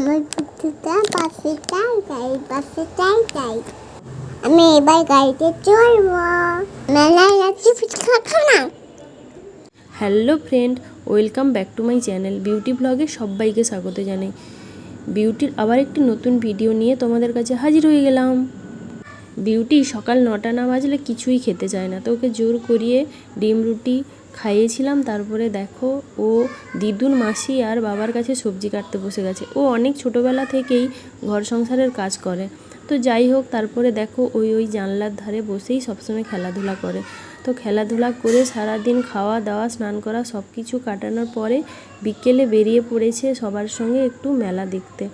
আমার পুতুটা পাশে যাই যাই পাশে যাই যাই আমি এবার গাড়িতে চড়বো। মেলায় যাচ্ছি ফুচকা খানা hello friend, welcome back to my channel. Beauty ব্লগে সবাইকে স্বাগত জানাই। বিউটির আবার একটি নতুন ভিডিও নিয়ে তোমাদের কাছে হাজির হয়ে গেলাম। বিউটি সকাল নটা না বাজলে কিছুই খেতে চায় না। তো ওকে জোর করিয়ে ডিম রুটি খাইয়েছিলাম, তারপরে দেখো ও দিদুন মাসি আর বাবার কাছে সবজি কাটতে বসে গেছে। ও অনেক ছোটোবেলা থেকেই ঘর সংসারের কাজ করে। তো যাই হোক, তারপরে দেখো ওই ওই জানলার ধারে বসেই সবসময় খেলাধুলা করে। তো খেলাধুলা করে সারাদিন খাওয়া দাওয়া, স্নান করা সব কিছু কাটানোর পরে বিকেলে বেরিয়ে পড়েছে সবার সঙ্গে একটু মেলা দেখতে।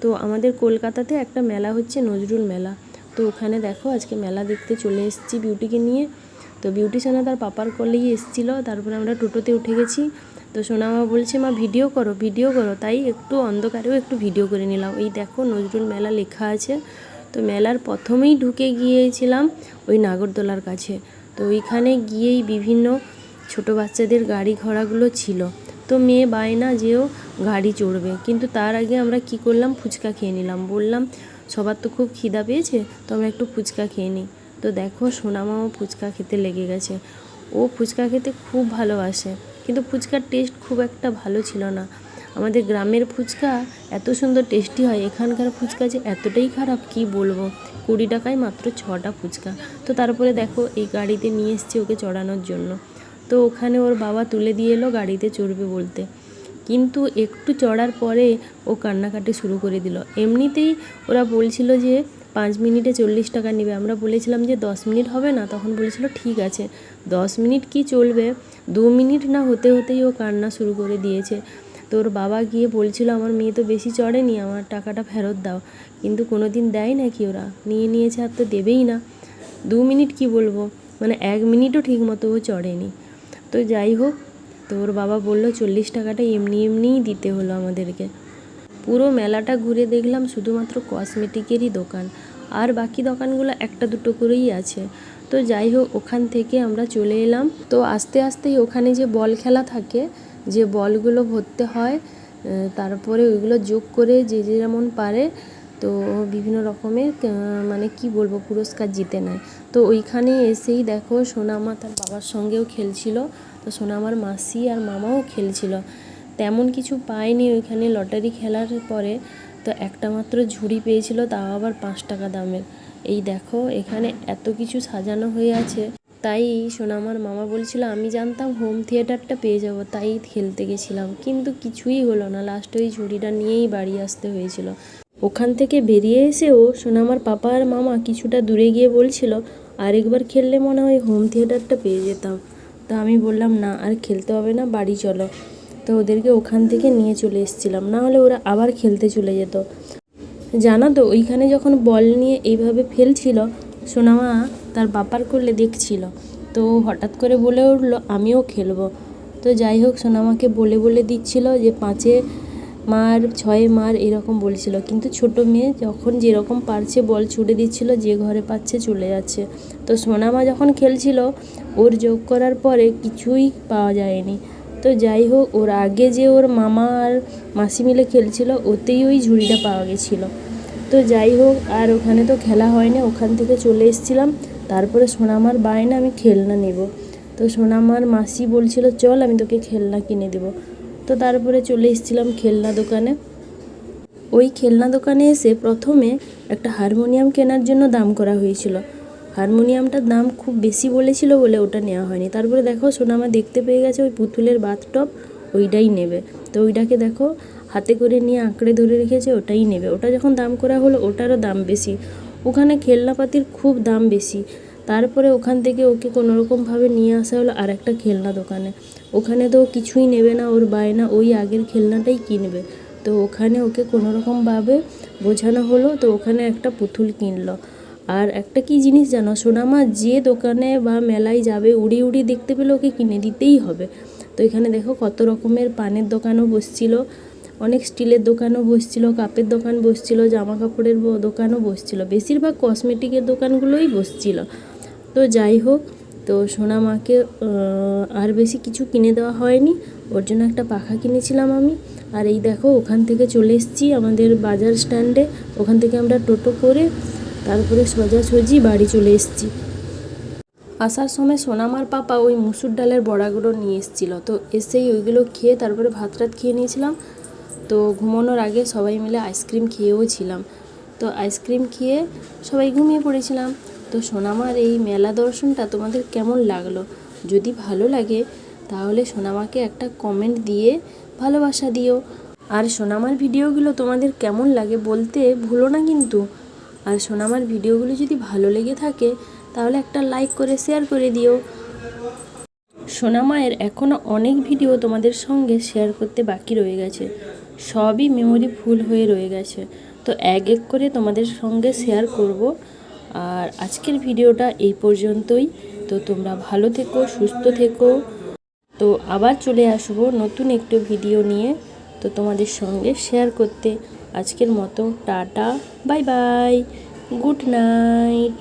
তো আমাদের কলকাতাতে একটা মেলা হচ্ছে নজরুল মেলা। তো ওখানে দেখো আজকে মেলা দেখতে চলে এসেছি বিউটিকে নিয়ে। তো বিউটি সোনা তার পাপার কলেই এসেছিল, তারপরে আমরা টোটোতে উঠে গেছি। তো সোনা মা বলছে, মা ভিডিও করো ভিডিও করো। তাই একটু অন্ধকারেও একটু ভিডিও করে নিলাম। এই দেখো নজরুল মেলা লেখা আছে। তো মেলার প্রথমেই ঢুকে গিয়েছিলাম ওই নাগরদোলার কাছে। তো ওইখানে গিয়েই বিভিন্ন ছোট বাচ্চাদের গাড়ি ঘোড়াগুলো ছিল। তো মেয়ে বায় বায়না যেও গাড়ি চড়বে। কিন্তু তার আগে আমরা কি করলাম? ফুচকা খেয়ে নিলাম। বললাম সবার তো খুব খিদা পেয়েছে, তো আমরা একটু ফুচকা খেয়ে নিই। তো দেখো সোনামাও ফুচকা খেতে লেগে গেছে। ও ফুচকা খেতে খুব ভালোবাসে, কিন্তু ফুচকার টেস্ট খুব একটা ভালো ছিল না। আমাদের গ্রামের ফুচকা এত সুন্দর টেস্টি হয়, এখানকার ফুচকা যে এতটাই খারাপ, কি বলব? কুড়ি টাকায় মাত্র ছটা ফুচকা। তো তারপরে দেখো এই গাড়িতে নিয়ে এসছি ওকে চড়ানোর জন্য। তো ওখানে ওর বাবা তুলে দিয়ে এলো গাড়িতে চড়বে বলতে। কিন্তু একটু চড়ার পরে ও কান্নাকাটি শুরু করে দিল। এমনিতেই ওরা বলছিল যে, পাঁচ মিনিটে চল্লিশ টাকা নেবে। আমরা বলেছিলাম যে, দশ মিনিট হবে না? তখন বলেছিল, ঠিক আছে। দশ মিনিট কি চলবে? দু মিনিট না, হতে হতেই ও কান্না শুরু করে দিয়েছে। তো ওর বাবা গিয়ে বলছিল, আমার মেয়ে তো বেশি চড়েনি, আমার টাকাটা ফেরত দাও। কিন্তু কোনো দিন দেয় নাকি ওরা? নিয়ে নিয়েছে আর তো দেবেই না। দু মিনিট কি বলব? মানে এক মিনিটও ঠিক মতো ও চড়েনি। তো যাই হোক তো ওর বাবা বলল চল্লিশ টাকাটা এমনি এমনিই দিতে হলো আমাদেরকে। পুরো মেলাটা ঘুরে দেখলাম শুধুমাত্র কসমেটিকেরই দোকান, আর বাকি দোকানগুলো একটা দুটো করেই আছে। তো যাই হোক, ওখান থেকে আমরা চলে এলাম। তো আস্তে আস্তেই ওখানে যে বল খেলা থাকে, যে বলগুলো ভরতে হয় তারপরে ওইগুলো যোগ করে যে যেমন পারে, তো বিভিন্ন রকমের মানে কি বলব, পুরস্কার জিতে নেয়। তো ওইখানে এসেই দেখো সোনামা তার বাবার সঙ্গেও খেলছিল। তো সোনামার মাসি আর মামাও খেলছিল। তেমন কিছু পায়নি ওইখানে লটারি খেলার পরে। তো একটা মাত্র ঝুড়ি পেয়েছিল, তাও আবার পাঁচ টাকা দামের। এই দেখো, এখানে এত কিছু সাজানো হয়ে আছে। তাই সোনামার মামা বলছিল, আমি জানতাম হোম থিয়েটারটা পেয়ে যাব, তাই খেলতে গেছিলাম। কিন্তু কিছুই হলো না লাস্টে ওই ঝুড়িটা নিয়েই বাড়ি আসতে হয়েছিল। ওখান থেকে বেরিয়ে এসেও সোনামার পাপা আর মামা কিছুটা দূরে গিয়ে বলছিল, আরেকবার খেললে মনে হয় হোম থিয়েটারটা পেয়ে যেতাম। তা আমি বললাম, না, আর খেলতে হবে না, বাড়ি চলো। তো ওদেরকে ওখান থেকে নিয়ে চলে এসেছিলাম। না হলে ওরা আবার খেলতে চলে যেত। জানো তো, ওইখানে যখন বল নিয়ে এইভাবে ফেলছিল, সোনামা তার বাপার করলে দেখছিল। তো হঠাৎ করে বলে উঠল, আমিও খেলব। তো যাই হোক, সোনামাকে বলে বলে দিচ্ছিল যে, পাঁচে মার, ছয়ে মার এরকম বলছিল। কিন্তু ছোট মেয়ে যখন যেরকম পারছে বল ছুটে দিচ্ছিল, যে ঘরে পাচ্ছে চলে যাচ্ছে। তো সোনামা যখন খেলছিল, ওর যোগ করার পরে কিছুই পাওয়া যায়নি। তো যাই হোক, ওর আগে যে ওর মামা আর মাসি মিলে খেলছিল, ওতেই ওই ঝুড়িটা পাওয়া গেছিল। তো যাই হোক, আর ওখানে তো খেলা হয়নি, ওখান থেকে চলে এসেছিলাম। তারপরে সোনামার বায়না আমি খেলনা নেব। তো সোনামার মাসি বলছিল, চল, আমি তোকে খেলনা কিনে দেবো। তো তারপরে চলে এসেছিলাম খেলনা দোকানে। ওই খেলনা দোকানে এসে প্রথমে একটা হারমোনিয়াম কেনার জন্য দাম করা হয়েছিল। হারমোনিয়ামটার দাম খুব বেশি বলেছিল বলে ওটা নেওয়া হয়নি। তারপরে দেখো সোনামা দেখতে পেয়ে গেছে ওই পুতুলের বাথটপ, ওইটাই নেবে। তো ওইটাকে দেখো হাতে করে নিয়ে আঁকড়ে ধরে রেখেছে, ওটাই নেবে। ওটা যখন দাম করা হলো, ওটারও দাম বেশি। ওখানে খেলনাপাতির খুব দাম বেশি। তারপরে ওখান থেকে ওকে কোনো কোনোরকমভাবে নিয়ে আসা হলো আর একটা খেলনা দোকানে। ওখানে তো কিছুই নেবে না ওর বায়না ওই আগের খেলনাটাই কিনবে। তো ওখানে ওকে কোনো কোনোরকমভাবে বোঝানো হলো, তো ওখানে একটা পুতুল কিনলো। আর একটা কি জিনিস জানো সোনামা, যে দোকানে বা মেলায় যাবে, উড়ি উড়ি দেখতে পেলে ওকে কিনে দিতেই হবে। তো এখানে দেখো কত রকমের পানের দোকানও বসছিল, অনেক স্টিলের দোকানও বসছিল, কাপের দোকান বসছিল জামা কাপড়ের দোকানও বসছিল। বেশিরভাগ কসমেটিকের দোকানগুলোই বসছিল। তো যাই হোক তো সোনামাকে আহ, আর বেশি কিছু কিনে দেওয়া হয়নি। ওর জন্য একটা পাখা কিনেছিলাম আমি। আর এই দেখো ওখান থেকে চলে এসেছি আমাদের বাজার স্ট্যান্ডে। ওখান থেকে আমরা টোটো করে তারপরে সোজাসুজি বাড়ি চলে এসেছি। আসার সময় সোনামার পাপা ওই মুসুর ডালের বড়াগুলো নিয়ে এসেছিল। তো এসেই ওইগুলো খেয়ে তারপরে ভাত রাত খেয়ে নিয়েছিলাম। তো ঘুমানোর আগে সবাই মিলে আইসক্রিম খেয়েও ছিলাম। তো আইসক্রিম খেয়ে সবাই ঘুমিয়ে পড়েছিলাম। তো সোনামার এই মেলা দর্শনটা তোমাদের কেমন লাগল? যদি ভালো লাগে, তাহলে সোনামাকে একটা কমেন্ট দিয়ে ভালোবাসা দিও। আর সোনামার ভিডিওগুলো তোমাদের কেমন লাগে বলতে ভুলো না কিন্তু। আর সোনামার ভিডিওগুলো যদি ভালো লেগে থাকে, তাহলে একটা লাইক করে শেয়ার করে দিও। সোনামায়ের এখনও অনেক ভিডিও তোমাদের সঙ্গে শেয়ার করতে বাকি রয়ে গেছে। সবই মেমোরি ফুল হয়ে রয়ে গেছে। তো এক এক করে তোমাদের সঙ্গে শেয়ার করব। আর আজকের ভিডিওটা এই পর্যন্তই। তো তোমরা ভালো থেকো, সুস্থ থেকো। তো আবার চলে আসব নতুন একটু ভিডিও নিয়ে। তো তোমাদের সঙ্গে শেয়ার করতে আজকের মতো tata bye bye good night